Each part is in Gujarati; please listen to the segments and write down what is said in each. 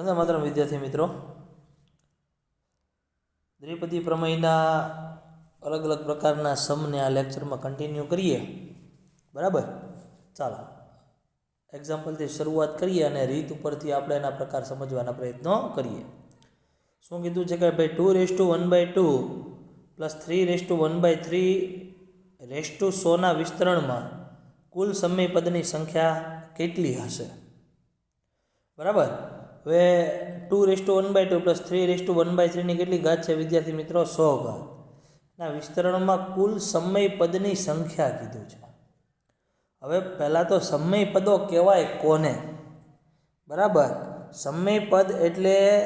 વંદે માતરમ વિદ્યાર્થી મિત્રો. દ્વિપદી પ્રમેયના અલગ અલગ પ્રકારના સમને આ લેક્ચરમાં કન્ટિન્યુ કરીએ. બરાબર? ચાલો. એક્ઝામ્પલથી શરૂઆત કરીએ અને રીત ઉપરથી આપણે એના પ્રકાર સમજવાના પ્રયત્નો કરીએ. શું કીધું છે કે ભાઈ two raise to one by two plus three raise to one by three raise to સોના વિસ્તરણમાં કુલ સમય પદની સંખ્યા કેટલી હશે? બરાબર? હવે two raise to one by two plus three raise to one by થ્રીની કેટલી ઘાત છે વિદ્યાર્થી મિત્રો? સો ઘાત. ના, વિસ્તરણમાં કુલ સમય પદની સંખ્યા કીધું છે. હવે પહેલાં તો સમય પદો કહેવાય કોને? બરાબર. સમય પદ એટલે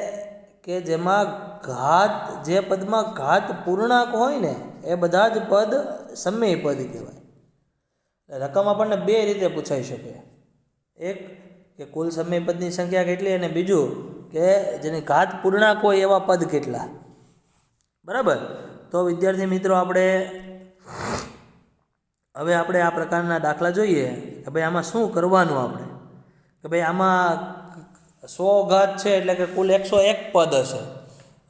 કે જેમાં ઘાત, જે પદમાં ઘાત પૂર્ણાંક હોય ને, એ બધા જ પદ સમય પદ કહેવાય. રકમ આપણને બે રીતે પૂછાઈ શકે. એક કે કુલ સમય પદની સંખ્યા કેટલી અને બીજું કે જેની ઘાત પૂર્ણાંક હોય એવા પદ કેટલા? બરાબર? તો વિદ્યાર્થી મિત્રો, આપણે હવે આપણે આ પ્રકારના દાખલા જોઈએ કે ભાઈ આમાં શું કરવાનું આપણે? કે ભાઈ આમાં સો ઘાત છે એટલે કે કુલ એકસો એક પદ હશે.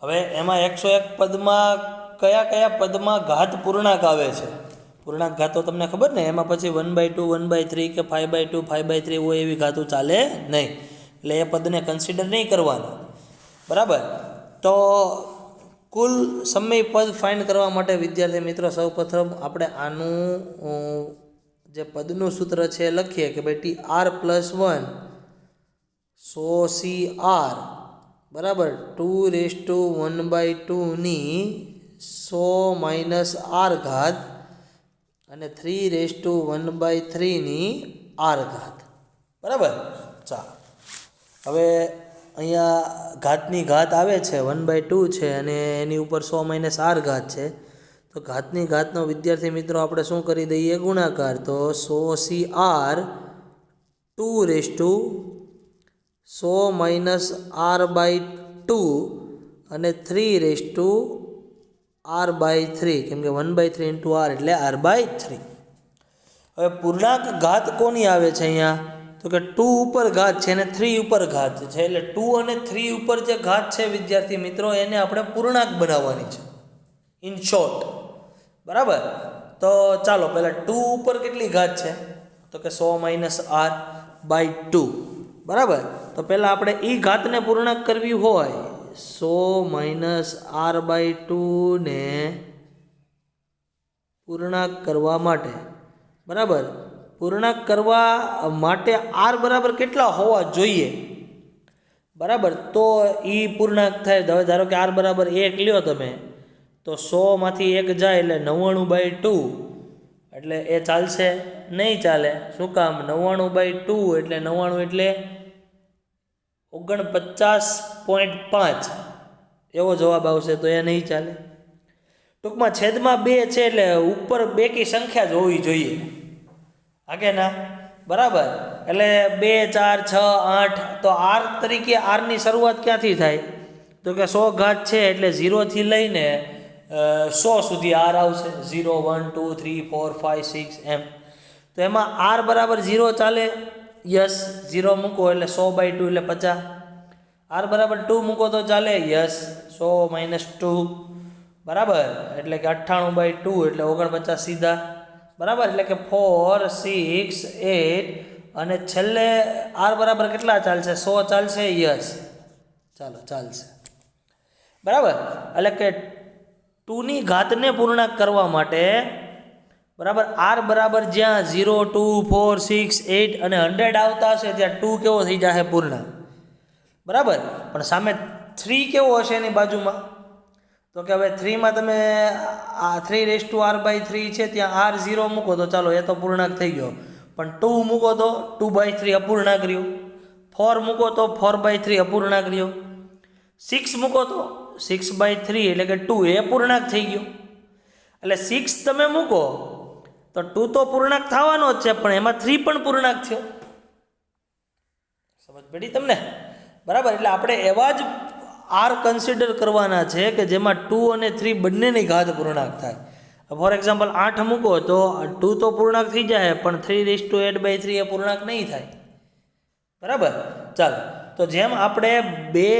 હવે એમાં એકસો એક પદમાં કયા કયા પદમાં ઘાત પૂર્ણાંક આવે છે? પૂર્ણાંક ઘાતો તમને ખબર ને? એમાં પછી one by two one by three કે five by two five by three હોય એવી ઘાતો ચાલે નહીં. એટલે એ પદને કન્સિડર નહીં કરવાનું. બરાબર? તો કુલ સમય પદ ફાઇન્ડ કરવા માટે વિદ્યાર્થી મિત્રો સૌપ્રથમ આપણે આનું જે પદનું સૂત્ર છે લખીએ કે ભાઈ ટી આર પ્લસ વન સો સી આર બરાબર? Two raise to one by ટુની સો માઇનસ આર ઘાત અને three raise to one by થ્રીની R ઘાત. બરાબર? ચાલ. હવે અહીંયા ઘાતની ઘાત આવે છે વન બાય ટુ છે અને એની ઉપર સો માઇનસ આર ઘાત છે. તો ઘાતની ઘાતનો વિદ્યાર્થી મિત્રો આપણે શું કરી દઈએ? ગુણાકાર. તો સો C R two raise to so minus R by two અને three raise to R by three કેમ કે one by three into R એટલે આર બાય થ્રી હવે પૂર્ણાંક ઘાત કોની આવે છે અહીંયા? તો કે ટુ ઉપર ઘાત છે અને થ્રી ઉપર ઘાત છે. એટલે ટુ અને થ્રી ઉપર જે ઘાત છે, વિદ્યાર્થી મિત્રો, એને આપણે પૂર્ણાંક બનાવવાની છે. ઇન શોર્ટ બરાબર? તો ચાલો, પહેલાં ટુ ઉપર કેટલી ઘાત છે? તો કે સો માઇનસ આર બાય ટુ બરાબર? તો પહેલાં આપણે એ ઘાતને પૂર્ણાંક કરવી હોય. સો માઇનસ આર બાય ટુને પૂર્ણાંક કરવા માટે. બરાબર? પૂર્ણાંક કરવા માટે આર બરાબર કેટલા હોવા જોઈએ? બરાબર? તો એ પૂર્ણાંક થાય. હવે ધારો કે આર બરાબર એક લ્યો તમે, તો સોમાંથી એક જાય એટલે નવ્વાણું બાય ટુ. એટલે એ ચાલશે? નહીં ચાલે. શું કામ? નવ્વાણું બાય ટુ એટલે નવ્વાણું એટલે ઓગણપચાસ પોઈન્ટ પાંચ. એવો જવાબ આવશે તો એ નહીં ચાલે. ટૂંકમાં છેદમાં બે છે એટલે ઉપર બેકી સંખ્યા જ હોવી જોઈએ. આગે ના? બરાબર. એટલે બે, ચાર, છ, આઠ, તો આર તરીકે આરની શરૂઆત ક્યાંથી થાય? તો કે સો ઘાત છે એટલે ઝીરોથી લઈને સો સુધી આર આવશે. Zero, one, two, three, four five six, એમ. તો એમાં આર બરાબર ઝીરો ચાલે? યસ, ઝીરો મૂકો એટલે સો બાય ટુ એટલે પચાસ. આર બરાબર ટુ મૂકો તો ચાલે? યસ, સો માઇનસ ટુ. બરાબર? એટલે કે અઠ્ઠાણું બાય ટુ એટલે ઓગણપચાસ સીધા. બરાબર? એટલે કે ફોર, સિક્સ, એટ અને છેલ્લે આર બરાબર કેટલા ચાલશે? સો ચાલશે? યસ. ચાલો, ચાલશે. બરાબર? એટલે કે ટુની ઘાતને પૂર્ણાંક કરવા માટે બરાબર? આર બરાબર જ્યાં zero two four six eight અને હંડ્રેડ આવતા હશે ત્યાં ટુ કેવો થઈ જશે પૂર્ણાંક બરાબર? પણ સામે થ્રી કેવો હશે એની બાજુમાં? તો કે હવે થ્રીમાં તમે આ three raise to R by three છે, ત્યાં આર ઝીરો મૂકો તો ચાલો એ તો પૂર્ણાંક થઈ ગયો. પણ ટુ મૂકો તો ટુ બાય થ્રી અપૂર્ણાંક રહ્યો. ફોર મૂકો તો ફોર બાય થ્રી અપૂર્ણાંક રહ્યો. સિક્સ મૂકો તો સિક્સ બાય થ્રી એટલે કે ટુ એ પૂર્ણાંક થઈ ગયો. એટલે સિક્સ તમે મૂકો તો ટુ તો પૂર્ણાંક થવાનો જ છે, પણ એમાં થ્રી પણ પૂર્ણાંક થયો સમજ પડી તમને? બરાબર, એટલે આપણે એવા જ આર કન્સિડર કરવાના છે કે જેમાં ટુ અને થ્રી બંનેની ઘાત પૂર્ણાંક થાય. ફોર એક્ઝામ્પલ આઠ મૂકો તો ટુ તો પૂર્ણાંક થઈ જાય, પણ three raise to eight by three એ પૂર્ણાંક નહીં થાય. બરાબર? ચાલો, તો જેમ આપણે બે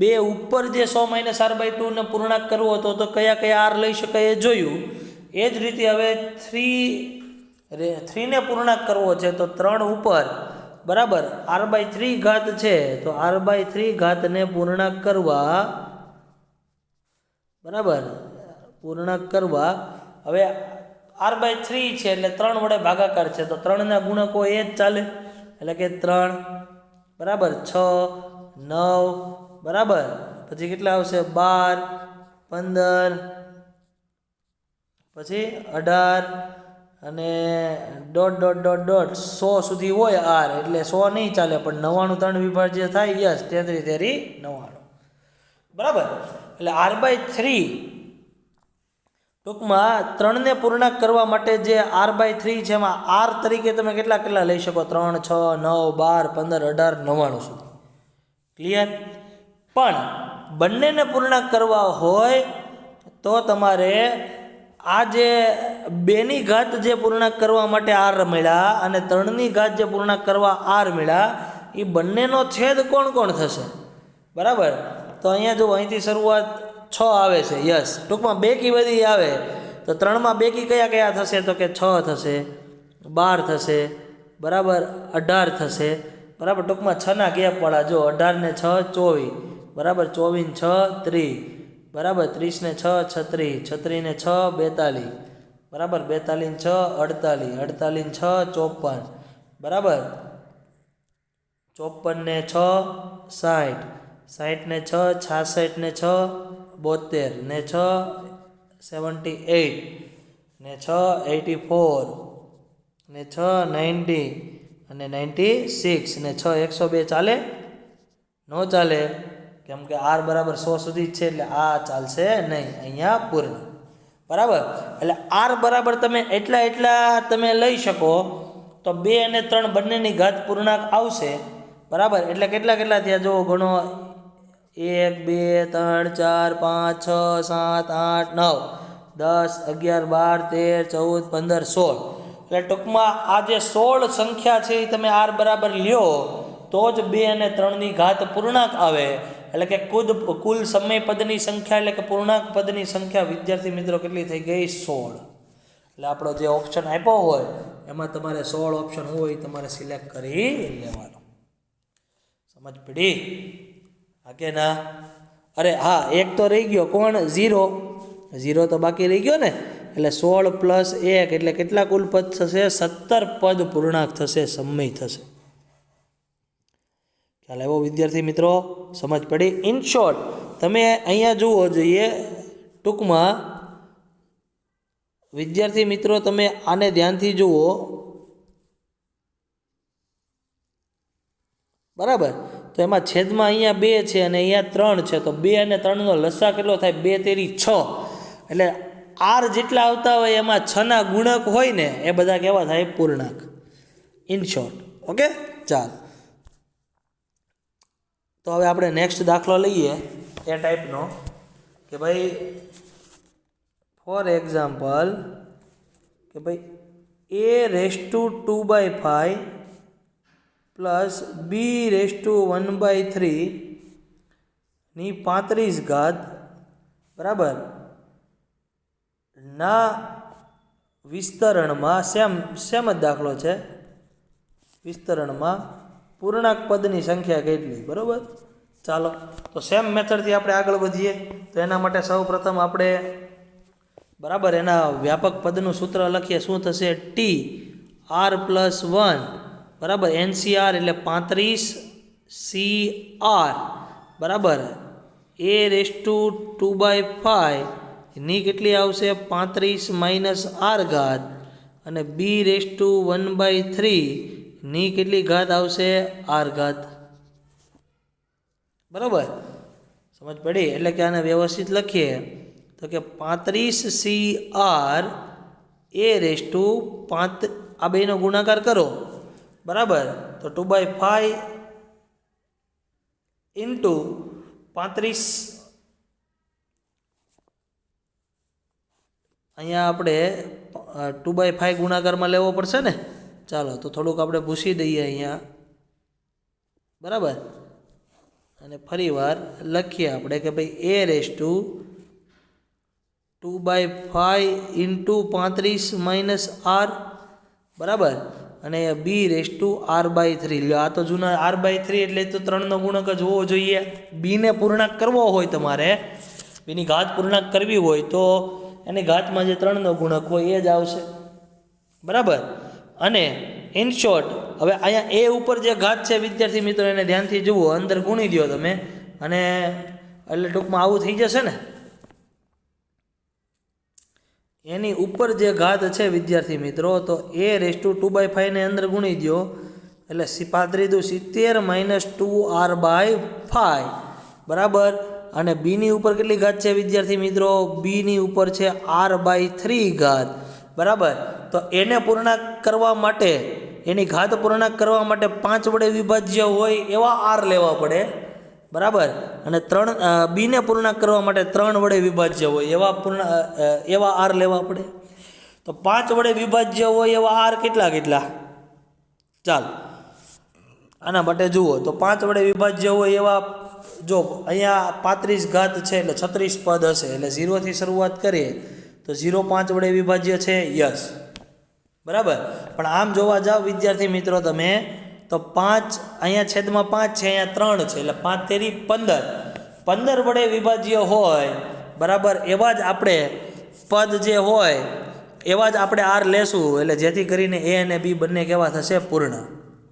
બે ઉપર જે સો માઇનસ આર બાય ટુને પૂર્ણાંક કરવો હતો, તો કયા કયા આર લઈ શકાય એ જોયું. એ જ રીતે હવે થ્રી થ્રીને પૂર્ણાંક કરવો છે તો ત્રણ ઉપર, બરાબર, આર બાય થ્રી ઘાત છે, તો આર બાય થ્રી ઘાતને પૂર્ણાંક કરવા, બરાબર પૂર્ણાંક કરવા, હવે આર બાય થ્રી છે એટલે ત્રણ વડે ભાગાકાર છે, તો ત્રણના ગુણકો એ જ ચાલે, એટલે કે ત્રણ, બરાબર, છ, નવ, બરાબર, પછી કેટલા આવશે, બાર, પંદર પછી અઢાર અને ડોટ ડોટ ડોટ ડોટ સો સુધી હોય આર. એટલે સો નહીં ચાલે, પણ નવ્વાણું ત્રણ વિભાજ્ય થાય, યસ, તેત્રી, તેરી, નવ્વાણું. બરાબર? એટલે આર બાય થ્રી. ટૂંકમાં ત્રણને પૂર્ણાંક કરવા માટે જે આર બાય થ્રી છે, એમાં આર તરીકે તમે કેટલા કેટલા લઈ શકો? ત્રણ, છ, નવ, બાર, પંદર, અઢાર, નવ્વાણું સુધી. ક્લિયર? પણ બંનેને પૂર્ણાંક કરવા હોય તો તમારે આ જે બેની ઘાત જે પૂર્ણાંક કરવા માટે આર મળ્યા અને ત્રણની ઘાત જે પૂર્ણાંક કરવા આર મળ્યા એ બંનેનો છેદ કોણ કોણ થશે? બરાબર? તો અહીંયા જો અહીંથી શરૂઆત છ આવે છે, યસ. ટૂંકમાં બે કી બધી આવે. તો ત્રણમાં બે કી કયા કયા થશે? તો કે છ થશે, બાર થશે, બરાબર? અઢાર થશે. બરાબર? ટૂંકમાં છના ગેપવાળા જો અઢાર ને છ, ચોવીસ. બરાબર? ચોવીસ છ, ત્રીસ. બરાબર, ત્રીસને છ છત્રીસ છત્રીને છ, બેતાલીસ. બરાબર બેતાલીસ છ, અડતાલીસ. અડતાલીસ છ ચોપન બરાબર? ચોપનને છ, સાઠ. સાઠને છ, છાસઠને છ બોતેર ને છ, સેવન્ટી એઇટ ને છ એટી ફોર. ને છ, નાઇન્ટી. અને નાઇન્ટી સિક્સ. ને છ, એકસો બે ચાલે? ન ચાલે. કેમ કે આર બરાબર સો સુધી જ છે એટલે આ ચાલશે નહીં. અહીંયા પૂર્ણ. બરાબર? એટલે આર બરાબર તમે એટલા એટલા તમે લઈ શકો, તો બે અને ત્રણ બંનેની ઘાત પૂર્ણાંક આવશે. બરાબર? એટલે કેટલા કેટલા થયા? જુઓ ગણો એક, બે, ત્રણ, ચાર, પાંચ, છ, સાત, આઠ, નવ, દસ, અગિયાર, બાર, તેર, ચૌદ, પંદર, સોળ. એટલે ટૂંકમાં આ જે સોળ સંખ્યા છે એ તમે આર બરાબર લ્યો, તો જ બે અને ત્રણની ઘાત પૂર્ણાંક આવે. એટલે કે કુદ કુલ સમય પદની સંખ્યા એટલે કે પૂર્ણાંક પદની સંખ્યા વિદ્યાર્થી મિત્રો કેટલી થઈ ગઈ? સોળ. એટલે આપણો જે ઓપ્શન આપ્યો હોય, એમાં તમારે સોળ ઓપ્શન હોય તમારે સિલેક્ટ કરી લેવાનો. સમજ પડી? હા કે ના? અરે હા, એક તો રહી ગયો. કોણ? ઝીરો. ઝીરો તો બાકી રહી ગયો ને? એટલે સોળ પ્લસ એક એટલે કેટલા કુલ પદ થશે? સત્તર પદ પૂર્ણાંક થશે, સમય થશે. ખ્યાલ એવો વિદ્યાર્થી મિત્રો, સમજ પડી. ઇન શોર્ટ તમે અહીંયા જુઓ જોઈએ ટૂંકમાં વિદ્યાર્થી મિત્રો, તમે આને ધ્યાનથી જુઓ. બરાબર? તો એમાં છેદમાં અહીંયા બે છે અને અહીંયા ત્રણ છે. તો બે અને ત્રણનો લસા કેટલો થાય? બે તેરી છ. એટલે આર જેટલા આવતા હોય, એમાં છના ગુણક હોય ને, એ બધા કેવા થાય? પૂર્ણાંક. ઇન શોર્ટ ઓકે ચાલ. તો હવે આપણે નેક્સ્ટ દાખલો લઈએ. એ ટાઈપનો કે ભાઈ ફોર એક્ઝામ્પલ કે ભાઈ A raise to two by five plus B raise to one by થ્રીની પાંત્રીસ ઘાત, બરાબર? ના વિસ્તરણમાં સેમ સેમ જ દાખલો છે. વિસ્તરણમાં પૂર્ણાંક પદની સંખ્યા કેટલી? બરાબર? ચાલો, તો સેમ મેથડથી આપણે આગળ વધીએ. તો એના માટે સૌ પ્રથમ આપણે બરાબર એના વ્યાપક પદનું સૂત્ર લખીએ. શું થશે? ટી આર પ્લસ વન બરાબર? એનસીઆર એટલે પાંત્રીસ સી આર બરાબર? A raise to two by ફાઈવની કેટલી આવશે? પાંત્રીસ માઇનસ આર ઘાત. અને B raise to one by three ની કેટલી ઘાત આવશે? આર ઘાત. બરાબર? સમજ પડી? એટલે કે આને વ્યવસ્થિત લખીએ. તો કે પાંત્રીસ C R A raise to પાંત આ બેનો ગુણાકાર કરો. બરાબર? તો ટુ બાય ફાઈવ ઇન્ટુ પાંત્રીસ. અહીંયા આપણે ટુ બાય ફાઈવ ગુણાકારમાં લેવો પડશે ને? ચાલો, તો થોડુંક આપણે ભૂસી દઈએ અહીંયા. બરાબર? અને ફરીવાર લખીએ આપણે કે ભાઈ A raise to two by five into પાંત્રીસ માઇનસ આર બરાબર? અને B raise to R by three લ્યો, આ તો જૂના આર બાય થ્રી એટલે તો ત્રણનો ગુણક જ હોવો જોઈએ. બીને પૂર્ણાંક કરવો હોય તમારે, બીની ઘાત પૂર્ણાંક કરવી હોય તો એની ઘાતમાં જે ત્રણનો ગુણક હોય એ જ આવશે. બરાબર? અને ઇન શોર્ટ હવે અહીંયા એ ઉપર જે ઘાત છે, વિદ્યાર્થી મિત્રો, એને ધ્યાનથી જુઓ, અંદર ગુણી દો તમે. અને એટલે ટૂંકમાં આવું થઈ જશે ને? એની ઉપર જે ઘાત છે, વિદ્યાર્થી મિત્રો, તો A raise to two by ફાઈવને અંદર ગુણી દો એટલે પાંત્રી દુ સિત્તેર minus two R by five બરાબર? અને બીની ઉપર કેટલી ઘાત છે, વિદ્યાર્થી મિત્રો? બીની ઉપર છે આર બાય થ્રી ઘાત. બરાબર? તો એને પૂર્ણ કરવા માટે, એની ઘાત પૂર્ણ કરવા માટે પાંચ વડે વિભાજ્ય હોય એવા આર લેવા પડે. બરાબર? અને ત્રણ બીને પૂર્ણ કરવા માટે ત્રણ વડે વિભાજ્ય હોય એવા પૂર્ણ એવા આર લેવા પડે. તો પાંચ વડે વિભાજ્ય હોય એવા આર કેટલા કેટલા? ચાલ. આના માટે જુઓ. તો પાંચ વડે વિભાજ્ય હોય એવા, જો અહીંયા પાંત્રીસ ઘાત છે એટલે છત્રીસ પદ હશે. એટલે ઝીરોથી શરૂઆત કરીએ. તો ઝીરો પાંચ વડે વિભાજ્ય છે યસ. બરાબર? પણ આમ જોવા જાઓ વિદ્યાર્થી મિત્રો તમે, તો પાંચ, અહીંયા છેદમાં પાંચ છે, અહીંયા ત્રણ છે, એટલે પાંચ તેરી પંદર. પંદર વડે વિભાજ્ય હોય, બરાબર, એવા જ આપણે પદ જે હોય, એવા જ આપણે આર લેશું, એટલે જેથી કરીને એ અને બી બંને કેવા થશે પૂર્ણ.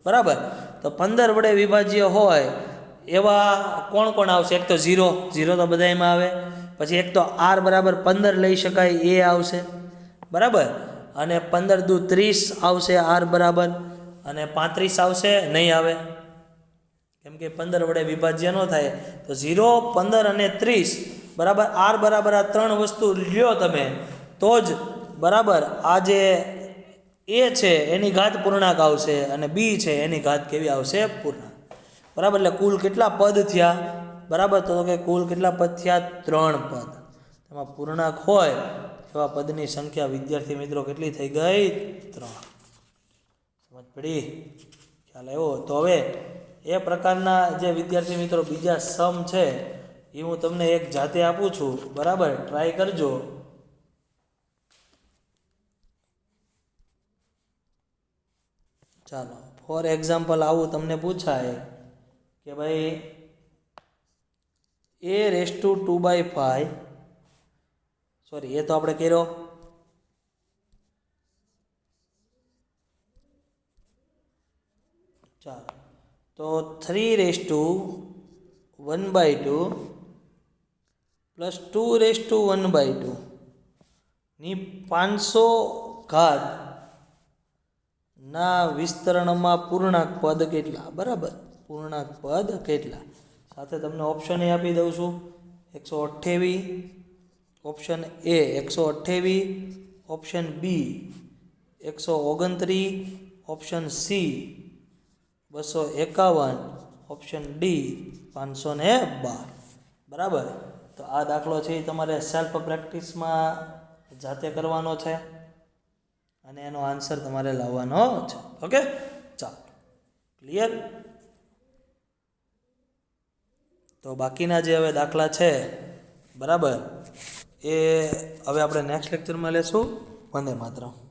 બરાબર? તો પંદર વડે વિભાજ્ય હોય એવા કોણ કોણ આવશે? એક તો ઝીરો. ઝીરો તો બધામાં આવે. પછી એક તો આર બરાબર પંદર લઈ શકાય, એ આવશે. બરાબર? અને પંદર દુ ત્રીસ આવશે આર બરાબર. અને પાંત્રીસ આવશે, નહીં આવે. કેમ કે પંદર વડે વિભાજ્ય ન થાય. તો ઝીરો, પંદર અને ત્રીસ. બરાબર? આર બરાબર આ ત્રણ વસ્તુ લ્યો તમે. તો જ બરાબર આ જે એ છે, એની ઘાત પૂર્ણાંક આવશે અને બી છે, એની ઘાત કેવી આવશે? પૂર્ણાંક. બરાબર? એટલે કુલ કેટલા પદ થયા? બરાબર? તો કે કુલ કેટલા પદ થયા? ત્રણ પદ. એમાં પૂર્ણાંક હોય, એવા પદની સંખ્યા વિદ્યાર્થી મિત્રો કેટલી થઈ ગઈ? ત્રણ. સમજ પડી? ખ્યાલ આવ્યો? તો હવે એ પ્રકારના જે વિદ્યાર્થી મિત્રો બીજા સમ છે, એ હું તમને એક જાતે આપું છું. બરાબર? ટ્રાય કરજો. ચાલો ફોર એક્ઝામ્પલ આવું તમને પૂછાય. કે ભાઈ A raise to two by five sorry એ તો આપણે કર્યો. ચાલો. તો three raise to one by two plus two raise to one by two ની પાંચસો ઘાત ના વિસ્તરણમાં પૂર્ણાંક પદ કેટલા? બરાબર. પૂર્ણાંક પદ કેટલા? સાથે તમને ઓપ્શન એ આપી દઉં છું. એકસો અઠ્ઠાવીસ ઓપ્શન એ એકસો અઠ્ઠાવીસ ઓપ્શન બી એકસો ઓગણત્રીસ ઓપ્શન સી બસો એકાવન ઓપ્શન ડી પાંચસો ને બાર. બરાબર? તો આ દાખલો છે એ તમારે સેલ્ફ પ્રેક્ટિસમાં જાતે કરવાનો છે અને એનો આન્સર તમારે લાવવાનો છે. ઓકે ચાલો. ક્લિયર તો બાકીના જે હવે દાખલા છે, બરાબર? એ હવે આપણે નેક્સ્ટ લેક્ચરમાં લેશું. વંદે માતરમ.